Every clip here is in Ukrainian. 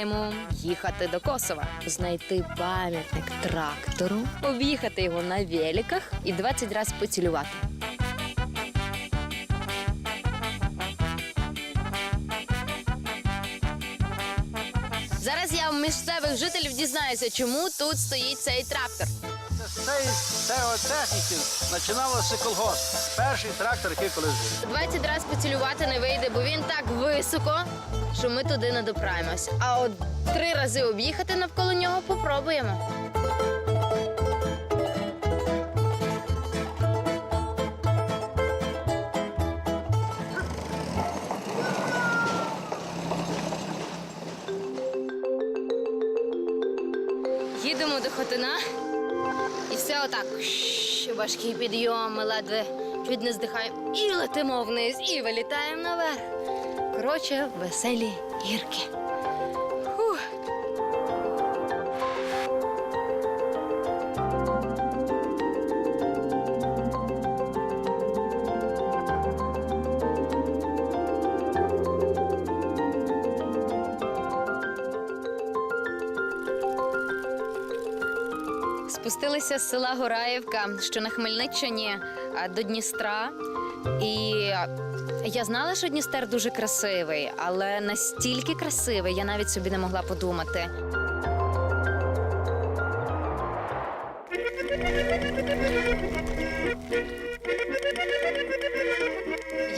плану їхати до Косова, знайти пам'ятник трактору, об'їхати його на великах і 20 разів поцілювати. Зараз я у місцевих жителів дізнаюся, чому тут стоїть цей трактор. З техніки починалося колгосп. Перший трактор, який колись був. 20 разів поцілювати не вийде, бо він так високо, що ми туди не доправимось. А от три рази об'їхати навколо нього попробуємо. Їдемо до Хотина. І все отак. важкі Важкий підйом, ми ледве чуть не здихаємо. І летимо вниз, і вилітаємо наверх. Коротше, веселі гірки. Спустилися з села Гораївка, що на Хмельниччині, до Дністра. І я знала, що Дністер дуже красивий, але настільки красивий, я навіть собі не могла подумати.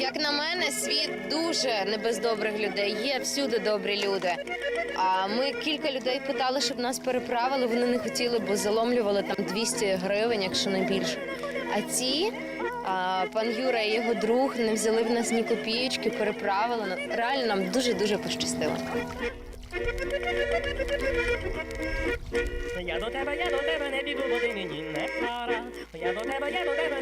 Як на мене, світ дуже не без добрих людей. Є всюди добрі люди. А ми кілька людей питали, щоб нас переправили. Вони не хотіли, бо заломлювали там 200 гривень, якщо не більше. А ці, а, пан Юра і його друг, не взяли в нас ні копієчки, переправили. Ну, Реально нам дуже дуже пощастило. Я до тебе, я до тебе не піду, бо ти мені не пара. Я до тебе, я до тебе